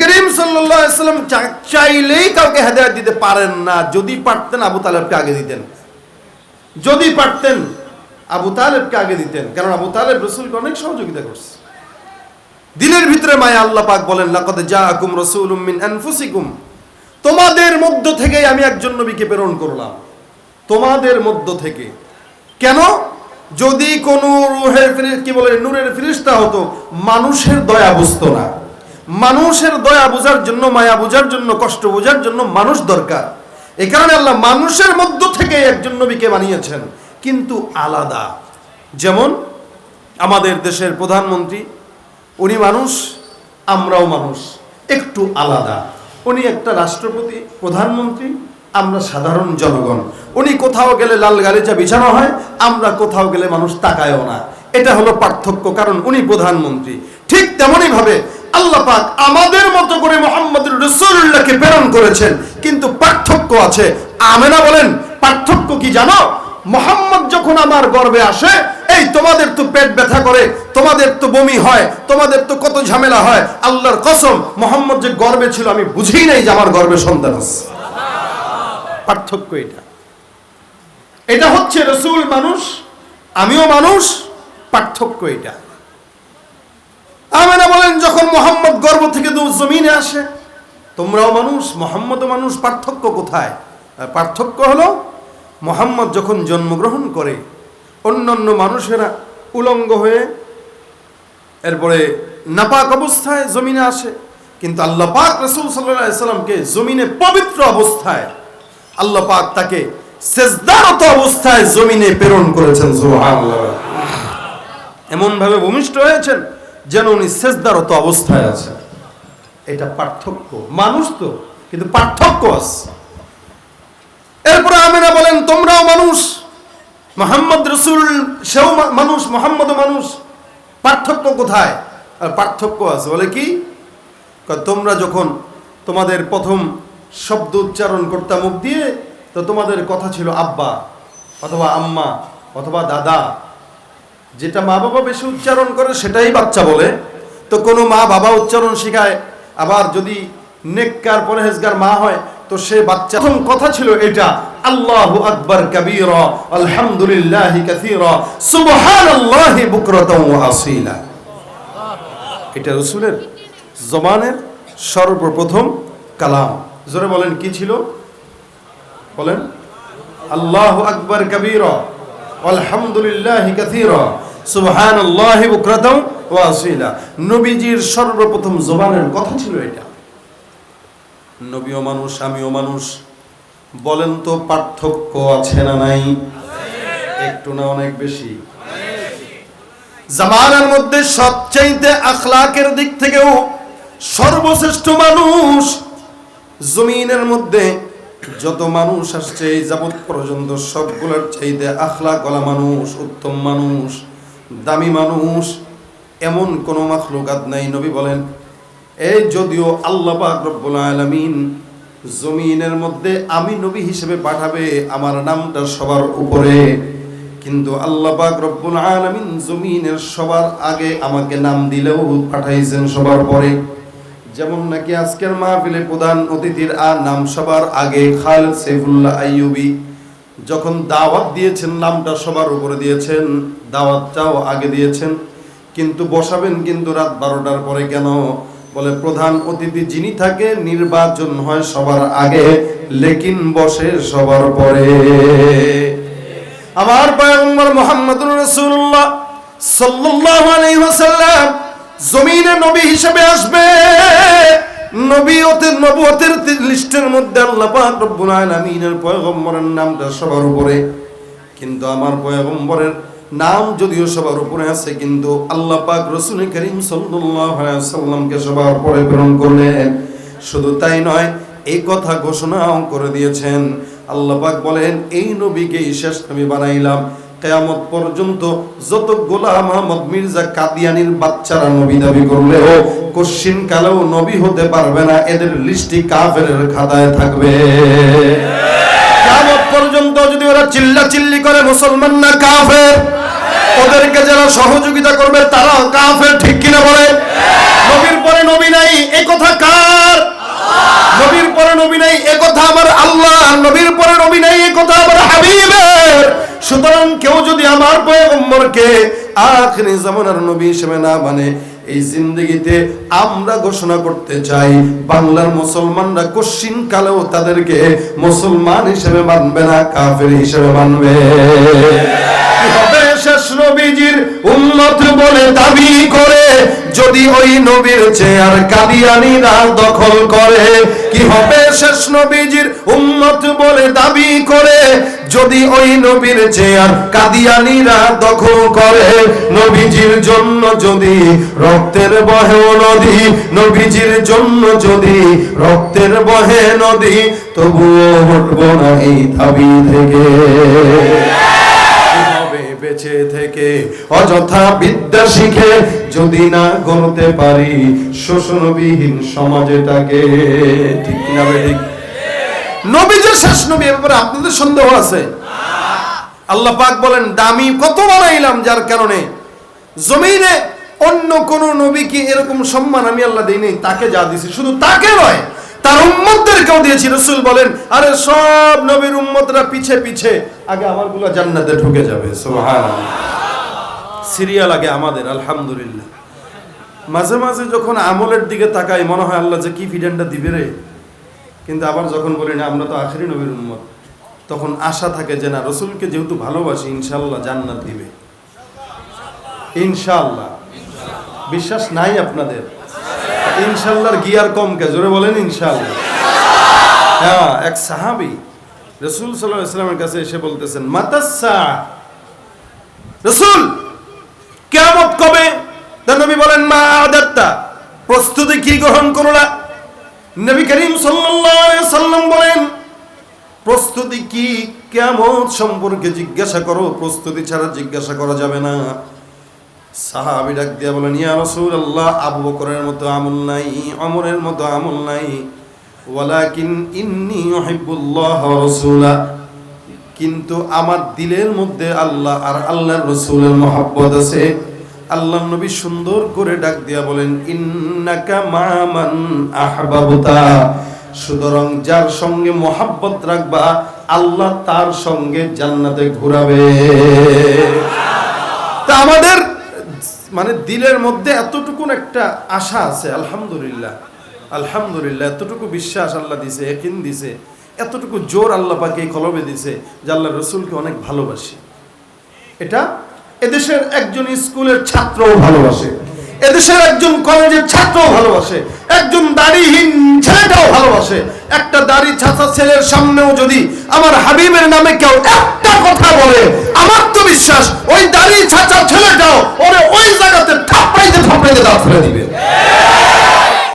করিম সাল্লাম চাইলেই কাউকে হেদায়ত দিতে পারেন না। যদি পারতেন আবু তালেবকে আগে দিতেন। যদি পারতেন আবু তালেবকে আগে দিতেন। কারণ আবু তালেব রসুলকে অনেক সহযোগিতা করছে। দিলের ভিতরে মায়া আল্লাহ পাক বলেন, লাকাদ জাআকুম রাসূলুম মিন আনফুসিকুম। তোমাদের মধ্য থেকে আমি একজন নবীকে প্রেরণ করলাম। তোমাদের মধ্য থেকে। কেন? যদি কোনো রুহের কি বলে, নূরের ফিরিস্তা হতো, মানুষের দয়া বুঝতো না। মানুষের দয়া বোঝার জন্য, মায়া বোঝার জন্য, কষ্ট বোঝার জন্য মানুষ দরকার। এ কারণে আল্লাহ মানুষের মধ্য থেকে একজন নবীকে বানিয়েছেন, কিন্তু আলাদা। যেমন আমাদের দেশের প্রধানমন্ত্রী, উনি মানুষ, আমরাও মানুষ, একটু আলাদা। উনি একটা রাষ্ট্রপতি, প্রধানমন্ত্রী, আমরা সাধারণ জনগণ। উনি কোথাও গেলে লাল গালিচা বিছানো হয়, আমরা কোথাও গেলে মানুষ তাকায়ও না। এটা হলো পার্থক্য, কারণ উনি প্রধানমন্ত্রী। ঠিক তেমনই ভাবে আল্লাহ পাক আমাদের মতো করে মোহাম্মদ রসুল্লাহকে প্রেরণ করেছেন। কিন্তু পার্থক্য আছে। আমেনা বলেন, পার্থক্য কি জানো? মোহাম্মদ যখন আমার গর্বে আসে, এই তোমাদের তো পেট ব্যথা করে, তোমাদের তো বমি হয়, তোমাদের তো কত ঝামেলা হয়, আল্লাহর কসম, মোহাম্মদ যে গর্বে ছিল, আমি বুঝেই নাই যে আমার গর্বে সন্তান আছে। পার্থক্য এটা। এটা হচ্ছে রসুল মানুষ, আমিও মানুষ, পার্থক্য এটা। আমেনা বলেন, যখন মোহাম্মদ গর্ব থেকে জমিনে আসে, তোমরাও মানুষ, মোহাম্মদও মানুষ, পার্থক্য কোথায়? পার্থক্য হলো, মোহাম্মদ যখন জন্মগ্রহণ করে, অন্যান্য মানুষেরা উলঙ্গ হয়ে, এরপরে নাপাক অবস্থায় জমিনে আসে, কিন্তু আল্লাহ পাক রসুল সাল্লাহ সাল্লামকে জমিনে পবিত্র অবস্থায়, আল্লাহ পাক তাকে সেজদারত অবস্থায় জমিনে প্রেরণ করেছেন এমনভাবে এমন ভূমিষ্ঠ হয়েছেন যেন উনি সেজদারত অবস্থায় আছেন এটা পার্থক্য। মানুষ তো, কিন্তু পার্থক্য আছে। এরপরে আমেনা বলেন, তোমরাও মানুষ। মোহাম্মদ রসুল, সেও মানুষ মোহাম্মদ মানুষ। পার্থক্য কোথায়? আর পার্থক্য আছে। বলে কি? তোমরা যখন তোমাদের প্রথম শব্দ উচ্চারণ করতে মুখ দিয়ে, তো তোমাদের কথা ছিল আব্বা, অথবা আম্মা, অথবা দাদা। যেটা মা বাবা বেশি উচ্চারণ করে সেটাই বাচ্চা বলে। তো কোনো মা বাবা উচ্চারণ শেখায়, আবার যদি নেককার পরহেজগার মা হয়, তো সে বাচ্চা প্রথম কথা ছিল এটা, আল্লাহু আকবার কাবীরা, আলহামদুলিল্লাহি কাসীরা, সুবহানাল্লাহি বুকরাতাও ওয়া আসীলা। এটা রসুলের জবানের সর্বপ্রথম কালাম। জোরে বলেন, কি ছিল? বলেন, আল্লাহ আকবর কবির আলহামদুলিল্লাহ কাথির সুবহানাল্লাহ নবীজির সর্বপ্রথম জবানের কথা ছিল এটা। নবীও মানুষ, আমিও মানুষ। বলেন তো পার্থক্য আছে না নাই? একটু না অনেক বেশি। জামানার মধ্যে সবচাইতে আখলাকের দিক থেকেও সর্বশ্রেষ্ঠ মানুষ জমিনের মধ্যে যত মানুষ আসছে এই যাবৎ পর্যন্ত সবগুলোর চাইতে আখলা গলা মানুষ, উত্তম মানুষ, দামি মানুষ এমন কোন মাখলুকাত নাই, নবী বলেন। এই যদিও আল্লাহ রব্বুল আলামিন জমিনের মধ্যে আমি নবী হিসেবে পাঠাবে আমার নামটা সবার উপরে, কিন্তু আল্লাহ রব্বুল আলামিন জমিনের সবার আগে আমাকে নাম দিলেও পাঠাইছেন সবার পরে। যেমন নাকি আজকের মাহফিলে প্রধান অতিথির আর নাম সবার আগে খালেদ সেফুল্লাহ আইয়ুবি যখন দাওয়াত দিয়েছেন, নামটা সবার উপরে দিয়েছেন দাওয়াতটাও আগে দিয়েছেন, কিন্তু বসাবেন কিন্তু রাত বারোটার পরে কেন? বলে প্রধান অতিথি যিনি থাকে, নির্বাচন হয় সবার আগে, লেকিন বসে সবার পরে। আমার পয়গম্বর মুহাম্মদুর রাসূলুল্লাহ সাল্লাল্লাহু আলাইহি জমিনে নবী হিসেবে আসবে। নবীয়তের নবুয়তের লিস্টের মধ্যে আল্লাহ পাক রব্বুল আলামিনের পয়গম্বরের নামটা সবার উপরে। কিন্তু আমার পয়গম্বরের নাম যদিও সবার উপরে আছে, কিন্তু আল্লাহ পাক রসুল করিম আলাইহি সবার উপরে প্রেরণ করলেন। শুধু তাই নয়, এই কথা ঘোষণাও করে দিয়েছেন। আল্লাহ পাক বলেন, এই নবীকে শেষ আমি বানাইলাম। কেয়ামত পর্যন্ত যত গোলাম আহমদ মির্জা কাদিয়ানির বাচ্চারা নবী দাবি করলেও কশ্চিন কালেও নবী হতে পারবে না, এদের লিস্টি কাফের খাতায় থাকবে। কিয়ামত পর্যন্ত যদি ওরা চিল্লা চিল্লি করে মুসলমান না কাফের, ওদেরকে যারা সহযোগিতা করবে তারা কাফের, ঠিক কিনা বলে? নবীর পরে নবী নাই, এ কথা কার? নবীর পরে নবী নাই, এ কথা আমার আল্লাহ, নবীর পরে নবী নাই, এ কথা সুতরাং কেউ যদি আমার পয়গম্বরকে আখরি জামানার নবী হিসেবে না মানে এই জিন্দগিতে আমরা ঘোষণা করতে চাই, বাংলার মুসলমানরা কশ্চিন কালেও তাদেরকে মুসলমান হিসেবে মানবে না, কাফের হিসেবে মানবে। শেষ নবীজির উম্মত বলে দাবি করে, যদি ওই নবীর চেয়ার কাদিয়ানিরা দখল করে? কি হবে শেষ নবীজির উম্মত বলে দাবি করে যদি ওই নবীর চেয়ার কাদিয়ানিরা দখল করে, নবীজির জন্য যদি রক্তের বহে নদী, নবীজির জন্য যদি রক্তের বহে নদী, তবুও উঠবো না এই দাবি থেকে। বেঁচে থেকে? অযথা বিদ্যা শিখে যদি না গড়তে পারি, শোষণবিহীন সমাজেটাকে। ঠিক না ঠিক? নবী যে শেষ নবী এ ব্যাপারে আপনাদের সন্দেহ আছে। আল্লাহ পাক বলেন, দামি কত বানাইলাম যার কারণে জমিনে অন্য কোন নবীকে এরকম সম্মান আমি আল্লাহ দেই নাই তাকে যা দিছি। শুধু তাকে নয়, তার উম্মতদেরকেও দিয়েছি। রসুল বলেন, আরে সব নবীর উম্মতরা পিছে পিছে, আগে আমারগুলো জান্নাতে ঢুকে যাবে। সিরিয়াল আগে আমাদের, আলহামদুলিল্লাহ। মাঝে মাঝে যখন আমলের দিকে তাকাই, মনে হয় আল্লাহ যে কি ফিডেনটা দিবে রে। কিন্তু আবার যখন বলি না, আমরা তো আখেরি নবীর উম্মত, তখন আশা থাকে যে না, রসুলকে যেহেতু ভালোবাসি ইনশাল্লাহ জান্নাত দিবে। ইনশাল্লাহ বিশ্বাস নাই আপনাদের? ইনশাল্লাহর গিয়ার কম কে? জোরে বলেন ইনশাল্লাহ হ্যাঁ এক সাহাবি রসুল সাল্লাহ ইসলামের কাছে এসে বলতেছেন মাতাসা রসুল কেমত কবে? নবী বলেন, মা আদাত্তা। প্রস্তুতি কি গ্রহণ করলা নবী করিম সাল্লাম বলেন, প্রস্তুতি কি? কেমন সম্পর্কে জিজ্ঞাসা করো, প্রস্তুতি ছাড়া জিজ্ঞাসা করা যাবে না। সাহাবি ডাক দিয়া বলেন, ইয়া রাসূলুল্লাহ, আবু বকরের মতো আমল নাই, ওমরের মতো আমল নাই। ওয়ালাকিন ইন্নী ইউহিব্বুল্লাহ রাসূলা কিন্তু আমার দিলের মধ্যে আল্লাহ আর আল্লাহর রসুলের মহব্বত আছে। আল্লাহ নবী সুন্দর করে ডাক দিয়া বলেন, ইন্নাকা মামান আহবাবতা। সুতরাং যার সঙ্গে মহাব্বত রাখবা, আল্লাহ তার সঙ্গে জান্নাতে ঘুরাবে। তা আমাদের মানে দিলের মধ্যে এতটুকুন একটা আশা আছে, আলহামদুলিল্লাহ। আলহামদুলিল্লাহ, এতটুকু বিশ্বাস আল্লাহ দিছে একিন দিছে। এতটুকু জোর আল্লাহ পাকে কলবে দিছে যে আল্লাহ রসুলকে অনেক ভালোবাসি। এটা এদেশের একজন স্কুলের ছাত্রও ভালোবাসে। এদেশের একজন কলেজের ছাত্রও ভালোবাসে। একজন দাড়িহীন ছেলেটাও ভালোবাসে। একটা দাড়ি ছাঁচা ছেলের সামনেও যদি আমার হাবিবের নামে কেউ একটা কথা বলে, আমার তো বিশ্বাস ওই দাড়ি ছাঁচা ছেলেটাও ওরে ওই জায়গাতে থাপড়াইতে থাপড়াইতে দাঁত ফেলে দিবে।